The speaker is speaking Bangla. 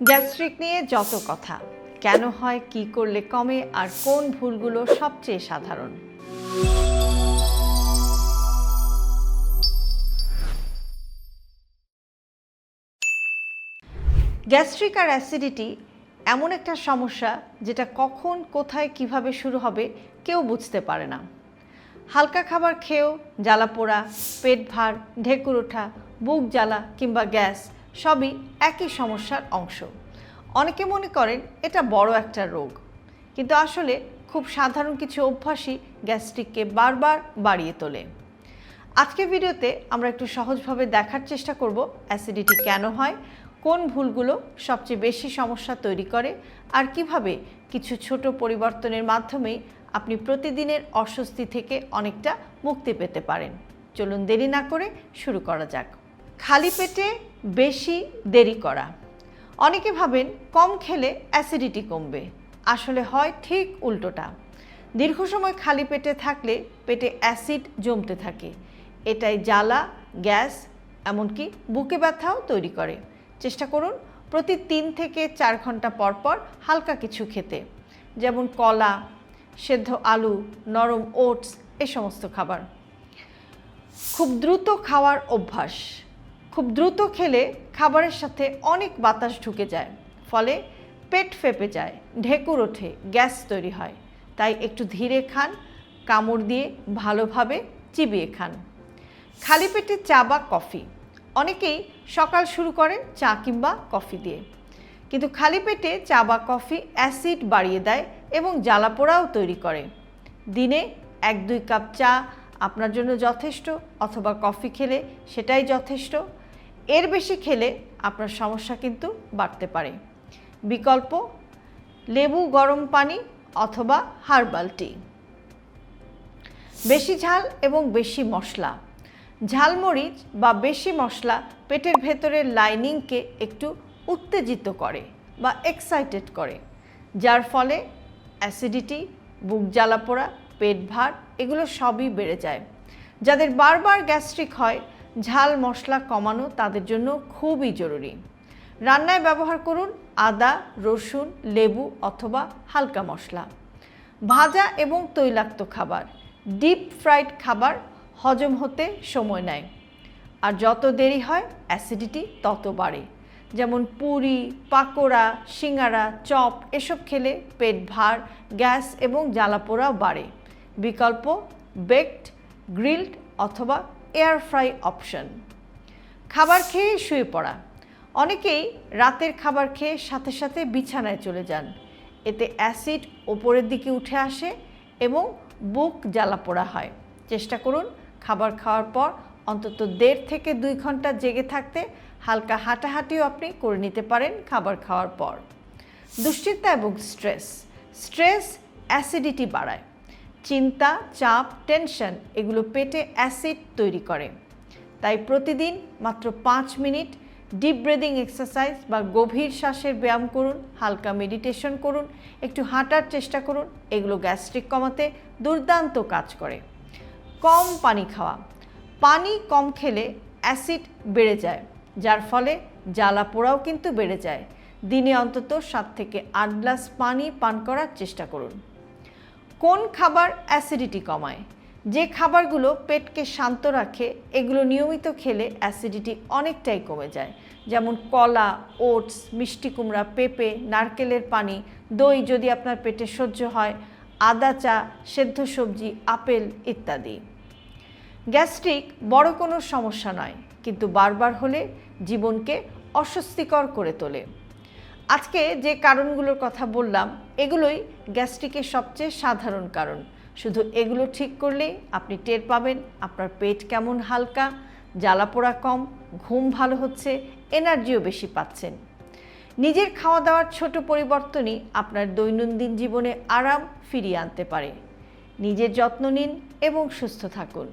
গ্যাস্ট্রিক নিয়ে যত কথা। কেন হয়, কি করলে কমে, আর কোন ভুলগুলো সবচেয়ে সাধারণ? গ্যাস্ট্রিক আর অ্যাসিডিটি এমন একটা সমস্যা যেটা কখন, কোথায়, কীভাবে শুরু হবে কেউ বুঝতে পারে না। হালকা খাবার খেয়েও জ্বালা পোড়া, পেট ভার, ঢেকুর ওঠা, বুক জ্বালা কিংবা গ্যাস সবই একই সমস্যার অংশ। অনেকে মনে করেন এটা বড় একটা রোগ। কিন্তু আসলে খুব সাধারণ কিছু অভ্যাসই গ্যাস্ট্রিককে বারবার বাড়িয়ে তোলে। আজকের ভিডিওতে আমরা একটু সহজভাবে দেখার চেষ্টা করব অ্যাসিডিটি কেন হয়, কোন ভুলগুলো সবচেয়ে বেশি সমস্যা তৈরি করে, আর কীভাবে কিছু ছোট পরিবর্তনের মাধ্যমেই আপনি প্রতিদিনের অস্বস্তি থেকে অনেকটা মুক্তি পেতে পারেন। চলুন দেরি না করে শুরু করা যাক। খালি পেটে বেশি দেরি করা। অনেকে ভাবেন কম খেলে অ্যাসিডিটি কমবে। আসলে হয় ঠিক উল্টোটা। দীর্ঘ সময় খালি পেটে থাকলে পেটে অ্যাসিড জমতে থাকে। এটাই জ্বালা, গ্যাস, এমনকি বুকে ব্যথাও তৈরি করে। চেষ্টা করুন প্রতি তিন থেকে চার ঘণ্টা পর পর হালকা কিছু খেতে। যেমন কলা, সেদ্ধ আলু, নরম ওটস, এ সমস্ত খাবার। খুব দ্রুত খাওয়ার অভ্যাস। খুব দ্রুত খেলে খাবারের সাথে অনেক বাতাস ঢুকে যায়, ফলে পেট ফেপে যায়, ঢেকুর ওঠে, গ্যাস তৈরি হয়। তাই একটু ধীরে খান, কামড় দিয়ে ভালোভাবে চিবিয়ে খান। খালি পেটে চা বা কফি। অনেকেই সকাল শুরু করেন চা কিংবা কফি দিয়ে। কিন্তু খালি পেটে চা বা কফি অ্যাসিড বাড়িয়ে দেয় এবং জ্বালাপোড়াও তৈরি করে। দিনে এক দুই কাপ চা আপনার জন্য যথেষ্ট, অথবা কফি খেলে সেটাই যথেষ্ট। এর বেশি খেলে আপনার সমস্যা কিন্তু বাড়তে পারে। বিকল্প, লেবু, গরম পানি অথবা হার্বাল টি। বেশি ঝাল এবং বেশি মশলা। ঝালমরিচ বা বেশি মশলা পেটের ভেতরের লাইনিংকে একটু উত্তেজিত করে বা এক্সাইটেড করে, যার ফলে অ্যাসিডিটি বুক জ্বালা পোড়া পেট ভার এগুলো সবই বেড়ে যায়। যাদের বারবার গ্যাস্ট্রিক হয় ঝাল মশলা কমানো তাদের জন্য খুবই জরুরি। রান্নায় ব্যবহার করুন আদা, রসুন, লেবু অথবা হালকা মশলা। ভাজা এবং তৈলাক্ত খাবার, ডিপ ফ্রাইড খাবার হজম হতে সময় নেয়। আর যত দেরি হয়, অ্যাসিডিটি তত বাড়ে। যেমন পুরি, পাকোড়া, সিঙ্গারা, চপ এসব খেলে পেট ভার, গ্যাস এবং জ্বালাপোড়াও বাড়ে। বিকল্প বেকড গ্রিলড অথবা এয়ার ফ্রাই অপশন খাবার খেয়ে শুয়ে পড়া। অনেকেই রাতের খাবার খেয়ে সাথে সাথে বিছানায় চলে যান। এতে অ্যাসিড ওপরের দিকে উঠে আসে এবং বুক জ্বালা পোড়া হয়। চেষ্টা করুন খাবার খাওয়ার পর অন্তত দেড় থেকে দুই ঘণ্টা জেগে থাকতে হালকা হাঁটাহাঁটিও আপনি করে নিতে পারেন খাবার খাওয়ার পর। দুশ্চিন্তা এবং স্ট্রেস। স্ট্রেস অ্যাসিডিটি বাড়ায়। চিন্তা, চাপ, টেনশন এগুলো পেটে অ্যাসিড তৈরি করে। তাই প্রতিদিন মাত্র পাঁচ মিনিট ডিপ ব্রেদিং এক্সারসাইজ বা গভীর শ্বাসের ব্যায়াম করুন, হালকা মেডিটেশন করুন, একটু হাঁটার চেষ্টা করুন, এগুলো গ্যাস্ট্রিক কমাতে দুর্দান্ত কাজ করে। কম পানি খাওয়া। পানি কম খেলে অ্যাসিড বেড়ে যায়, যার ফলে জ্বালা পোড়াও কিন্তু বেড়ে যায়। দিনে অন্তত সাত থেকে আট গ্লাস পানি পান করার চেষ্টা করুন। কোন খাবার অ্যাসিডিটি কমায়? যে খাবারগুলো পেটকে শান্ত রাখে, এগুলো নিয়মিত খেলে অ্যাসিডিটি অনেকটাই কমে যায়। যেমন কলা, ওটস, মিষ্টি কুমড়া, পেঁপে, নারকেলের পানি, দই যদি আপনার পেটে সহ্য হয়, আদা চা, সেদ্ধ সবজি, আপেল ইত্যাদি। গ্যাস্ট্রিক বড় কোনো সমস্যা নয়, কিন্তু বারবার হলে জীবনকে অস্বস্তিকর করে তোলে। আজকে যে কারণগুলোর কথা বললাম, এগুলোই গ্যাস্ট্রিকের সবচেয়ে সাধারণ কারণ। শুধু এগুলো ঠিক করলেই আপনি টের পাবেন আপনার পেট কেমন হালকা, জ্বালাপোড়া কম, ঘুম ভালো হচ্ছে, এনার্জিও বেশি পাচ্ছেন। নিজের খাওয়া দাওয়ার ছোট পরিবর্তনই আপনার দৈনন্দিন জীবনে আরাম ফিরিয়ে আনতে পারে। নিজের যত্ন নিন এবং সুস্থ থাকুন।